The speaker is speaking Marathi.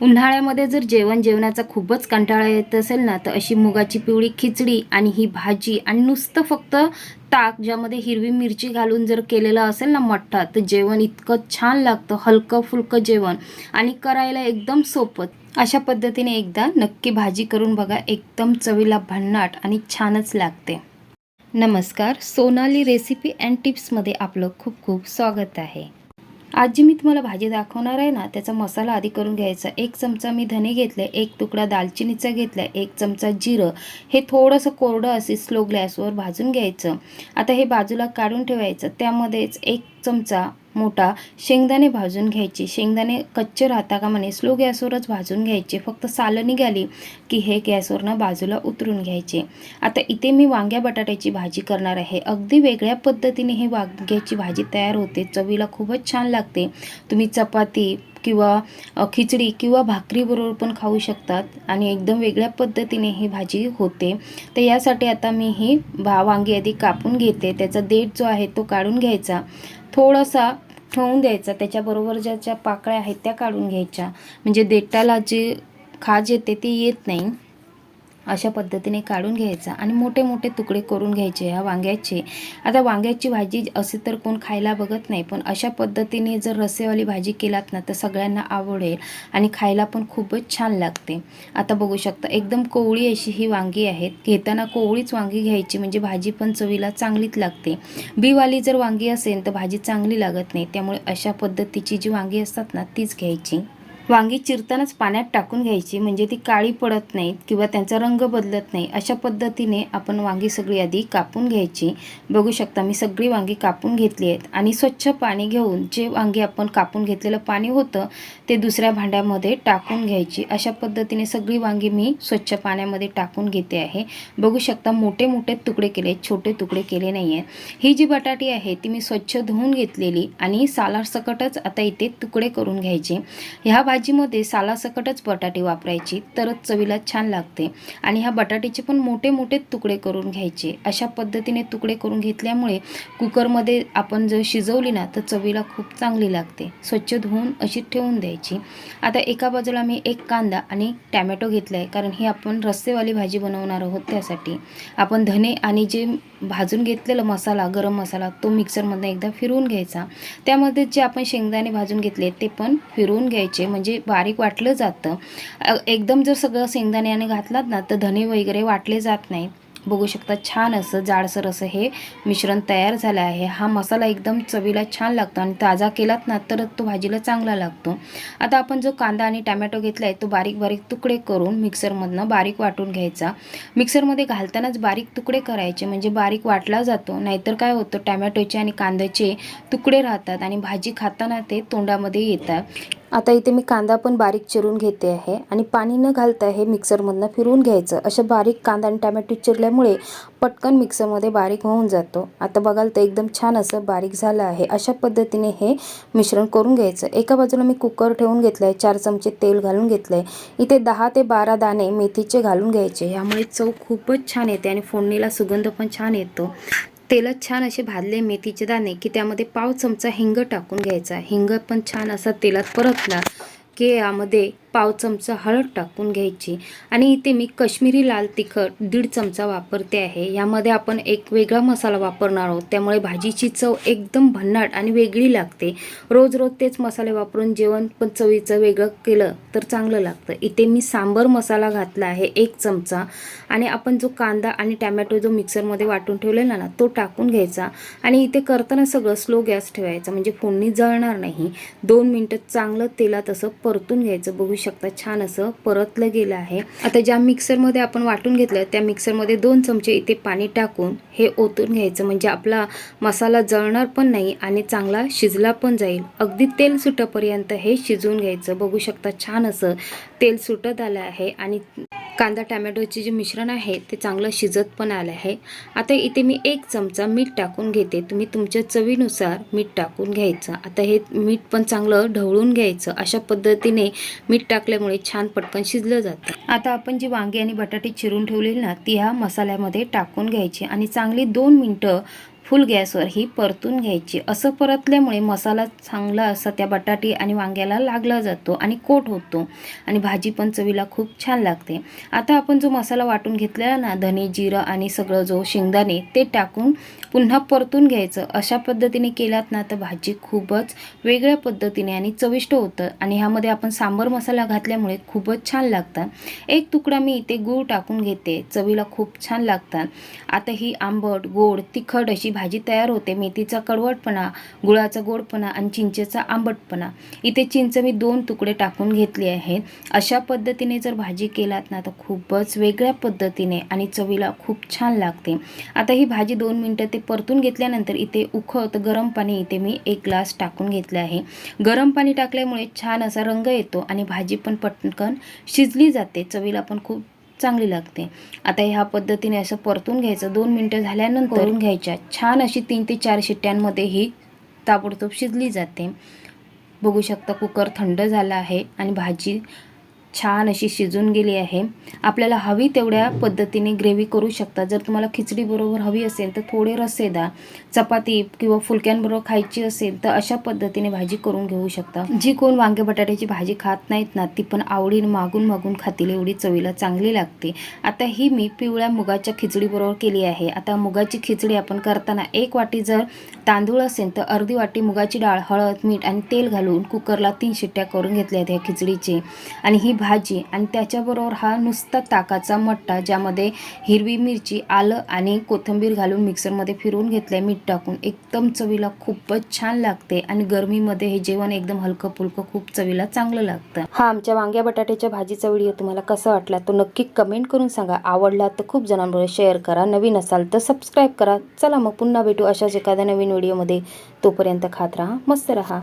उन्हाळ्यामध्ये जर जेवण जेवणाचा खूपच कंटाळा येत असेल ना तर अशी मुगाची पिवळी खिचडी आणि ही भाजी आणि नुसतं फक्त ताक ज्यामध्ये हिरवी मिरची घालून जर केलेलं असेल ना मठ्ठा तर जेवण इतकं छान लागतं हलकं फुलकं जेवण आणि करायला एकदम सोपं. अशा पद्धतीने एकदा नक्की भाजी करून बघा एकदम चवीला भन्नाट आणि छानच लागते. नमस्कार सोनाली रेसिपी अँड टिप्समध्ये आपलं खूप खूप स्वागत आहे. आज जी मी तुम्हाला भाजी दाखवणार आहे ना त्याचा मसाला आधी करून घ्यायचा. एक चमचा मी धने घेतले एक तुकडा दालचिनीचा घेतला एक चमचा जिरं. हे थोडंसं कोरडं असे स्लो ग्लॅसवर भाजून घ्यायचं. आता हे बाजूला काढून ठेवायचं. त्यामध्येच एक चमचा मोठा शेंगदाणे भाजून घ्यायचे. शेंगदाणे कच्चे राहता का म्हणे? स्लो गॅसवरच भाजून घ्यायचे. फक्त सालं निघाली की हे गॅसवरनं बाजूला उतरून घ्यायचे. आता इथे मी वांग्या बटाट्याची भाजी करणार आहे. अगदी वेगळ्या पद्धतीने हे वांग्याची भाजी तयार होते. चवीला खूपच छान लागते. तुम्ही चपाती किंवा खिचडी किंवा भाकरीबरोबर पण खाऊ शकतात आणि एकदम वेगळ्या पद्धतीने ही भाजी होते. तर यासाठी आता मी ही भा वांगी आधी कापून घेते. त्याचा देठ जो आहे तो काढून घ्यायचा. थोडासा ठेवून द्यायचा. त्याच्याबरोबर ज्या ज्या पाकळ्या आहेत त्या काढून घ्यायच्या. म्हणजे देठाला जे खाज येते ते येत नाही. अशा पद्धतीने काढून घ्यायचा आणि मोठे मोठे तुकडे करून घ्यायचे ह्या वांग्याचे. आता वांग्याची भाजी असे तर कोण खायला बघत नाही पण अशा पद्धतीने जर रस्सेवाली भाजी केलात ना तर सगळ्यांना आवडेल आणि खायला पण खूपच छान लागते. आता बघू शकता एकदम कोवळी अशी ही वांगी आहेत. घेताना कोवळीच वांगी घ्यायची म्हणजे भाजी पण चवीला चांगलीच लागते. बीवाली जर वांगी असेल तर भाजी चांगली लागत नाही. त्यामुळे अशा पद्धतीची जी वांगी असतात ना तीच घ्यायची. वांगी चिरतानाच पाण्यात टाकून घ्यायची. म्हणजे ती काळी पडत नाहीत किंवा त्यांचा रंग बदलत नाही. अशा पद्धतीने आपण वांगी सगळी आधी कापून घ्यायची. बघू शकता मी सगळी वांगी कापून घेतली आहेत. आणि स्वच्छ पाणी घेऊन जे वांगी आपण कापून घेतलेलं पाणी होतं ते दुसऱ्या भांड्यामध्ये टाकून घ्यायची. अशा पद्धतीने सगळी वांगी मी स्वच्छ पाण्यामध्ये टाकून घेते आहे. बघू शकता मोठे मोठे तुकडे केले छोटे तुकडे केले नाही आहेत ही जी बटाटी आहे ती मी स्वच्छ धुवून घेतलेली आणि सालासकटच आता इथे तुकडे करून घ्यायचे. ह्या भाजीमध्ये सालासकटच बटाटे वापरायची तरच चवीला छान लागते. आणि ह्या बटाट्याचे पण मोठे मोठे तुकडे करून घ्यायचे. अशा पद्धतीने तुकडे करून घेतल्यामुळे कुकरमध्ये आपण जर शिजवली ना तर चवीला खूप चांगली लागते. स्वच्छ धुवून अशी ठेवून द्यायची. आता एका बाजूला मी एक कांदा आणि टॅमॅटो घेतला आहे कारण ही आपण रस्सेवाली भाजी बनवणार आहोत त्यासाठी. आपण धने आणि जे भाजून घेतलेला मसाला गरम मसाला तो मिक्सरमधनं एकदा फिरवून घ्यायचा. त्यामध्ये जे आपण शेंगदाणे भाजून घेतले ते पण फिरवून घ्यायचे. म्हणजे म्हणजे बारीक वाटलं जातं. एकदम जर सगळं शेंगदाण्याने घातलात ना तर धने वगैरे वाटले जात नाहीत. बघू शकता छान असं जाडसर असं हे मिश्रण तयार झालं आहे. हा मसाला एकदम चवीला छान लागतो आणि ताजा केलात ना तर तो भाजीला चांगला लागतो. आता आपण जो कांदा आणि टॅमॅटो घेतला आहे तो बारीक बारीक तुकडे करून मिक्सरमधनं बारीक वाटून घ्यायचा. मिक्सरमध्ये घालतानाच बारीक तुकडे करायचे म्हणजे बारीक वाटला जातो. नाहीतर काय होतं टॅमॅटोचे आणि कांद्याचे तुकडे राहतात आणि भाजी खाताना ते तोंडामध्ये येतात. आता इथे मी कांदा पण बारीक चिरून घेते आहे आणि पाणी न घालता हे मिक्सरमधनं फिरवून घ्यायचं. अशा बारीक कांदा आणि टॅमॅटो असल्यामुळे पटकन मिक्सरमध्ये बारीक होऊन जातो. आता बघाल तर एकदम छान असं बारीक झालं आहे. अशा पद्धतीने हे मिश्रण करून घ्यायचं. एका बाजूला मी कुकर ठेवून घेतलं आहे चार चमचे तेल घालून घेतलं आहे इथे दहा ते बारा दाणे मेथीचे घालून घ्यायचे. ह्यामुळे चव खूपच छान येते आणि फोडणीला सुगंध पण छान येतो. तेलात छान असे भाजले मेथीचे दाणे की त्यामध्ये पाव चमचा हिंग टाकून घ्यायचा. हिंग पण छान असा तेलात परतला की यामध्ये पाव चमचा हळद टाकून घ्यायची. आणि इथे मी कश्मीरी लाल तिखट दीड चमचा वापरते आहे. यामध्ये आपण एक वेगळा मसाला वापरणार आहोत. त्यामुळे भाजीची चव एकदम भन्नाट आणि वेगळी लागते. रोज रोज तेच मसाले वापरून जेवण पण चवीचं वेगळं केलं तर चांगलं लागतं. इथे मी सांबर मसाला घातला आहे एक चमचा. आणि आपण जो कांदा आणि टॅमॅटो जो मिक्सरमध्ये वाटून ठेवलेला ना तो टाकून घ्यायचा. आणि इथे करताना सगळं स्लो गॅस ठेवायचा. म्हणजे फोडणी जळणार नाही. दोन मिनटं चांगलं तेलात असं परतून घ्यायचं. बघू शकता. छान असं परतलं गेलं आहे. आता ज्या मिक्सरमध्ये आपण वाटून घेतलं त्या मिक्सरमध्ये दोन चमचे इथे पाणी टाकून हे ओतून घ्यायचं. म्हणजे आपला मसाला जळणार पण नाही आणि चांगला शिजला पण जाईल. अगदी तेल सुटपर्यंत हे शिजवून घ्यायचं. बघू शकता छान असं तेल सुटत आलं आहे आणि कांदा टॅमॅटोचे जे मिश्रण आहे ते चांगलं शिजत पण आलं आहे. आता इथे मी एक चमचा मीठ टाकून घेते. तुम्ही तुमच्या चवीनुसार मीठ टाकून घ्यायचं. आता हे मीठ पण चांगलं ढवळून घ्यायचं. अशा पद्धतीने मीठ टाकल्यामुळे छान पटकन शिजलं जातं. आता आपण जी वांगी आणि बटाटे चिरून ठेवलेली ना ती ह्या मसाल्यामध्ये टाकून घ्यायची आणि चांगली दोन मिनटं फुल गॅसवर ही परतून घ्यायची. असं परतल्यामुळे मसाला चांगला असा त्या बटाटी आणि वांग्याला लागला जातो आणि कोट होतो आणि भाजी पण चवीला खूप छान लागते. आता आपण जो मसाला वाटून घेतलेला ना धने जिरं आणि सगळं जो शेंगदाणे ते टाकून पुन्हा परतून घ्यायचं. अशा पद्धतीने केलात ना तर भाजी खूपच वेगळ्या पद्धतीने आणि चविष्ट होतं आणि ह्यामध्ये आपण सांबर मसाला घातल्यामुळे खूपच छान लागतात. एक तुकडा मी इथे गूळ टाकून घेते. चवीला खूप छान लागतात. आता ही आंबट गोड तिखट अशी भाजी तयार होते. मेथीचा कडवटपणा गुळाचा गोडपणा आणि चिंचेचा आंबटपणा. इथे चिंच मी दोन तुकडे टाकून घेतले आहेत. अशा पद्धतीने जर भाजी केलात ना तर खूपच वेगळ्या पद्धतीने आणि चवीला खूप छान लागते. आता ही भाजी दोन मिनटं ते परतून घेतल्यानंतर इथे उखळत गरम पाणी इथे मी एक ग्लास टाकून घेतले आहे. गरम पाणी टाकल्यामुळे छान असा रंग येतो आणि भाजी पण पटकन शिजली जाते. चवीला पण खूप चांगली लागते. आता ह्या पद्धतीने असं परतून घ्यायचं. दोन मिनटं झाल्यानंतर करून घ्यायच्या. छान अशी तीन ते चार शिट्ट्यांमध्ये ही ताबडतोब शिजली जाते. बघू शकता कुकर थंड झाला आहे आणि भाजी छान अशी शिजून गेली आहे. आपल्याला हवी तेवढ्या पद्धतीने ग्रेव्ही करू शकता. जर तुम्हाला खिचडीबरोबर हवी असेल तर थोडे रस्सेदार चपाती किंवा फुलक्यांबरोबर खायची असेल तर अशा पद्धतीने भाजी करून घेऊ शकता. जी कोण वांगे बटाट्याची भाजी खात नाहीत ना ती पण आवडीन मागून मागून खातील एवढी चवीला चांगली लागते. आता ही मी पिवळ्या मुगाच्या खिचडीबरोबर केली आहे. आता मुगाची खिचडी आपण करताना एक वाटी जर तांदूळ असेल तर अर्धी वाटी मुगाची डाळ हळद मीठ आणि तेल घालून कुकरला तीन शिट्ट्या करून घेतल्या आहेत ह्या खिचडीचे. आणि ही भाजी आणि त्याच्याबरोबर हा नुसता ताकाचा मट्टा ज्यामध्ये हिरवी मिरची आलं आणि कोथिंबीर घालून मिक्सरमध्ये फिरवून घेतलं मीठ टाकून. एकदम चवीला खूपच छान लागते आणि गरमीमध्ये हे जेवण एकदम हलकं फुलकं खूप चवीला चांगलं लागतं. हा आमच्या वांग्या बटाट्याच्या भाजीचा व्हिडिओ तुम्हाला कसा वाटला तो नक्की कमेंट करून सांगा. आवडला तर खूप जणांबरोबर शेअर करा. नवीन असाल तर सबस्क्राईब करा. चला मग पुन्हा भेटू अशाच एखाद्या नवीन व्हिडिओमध्ये. तोपर्यंत खात राहा मस्त राहा.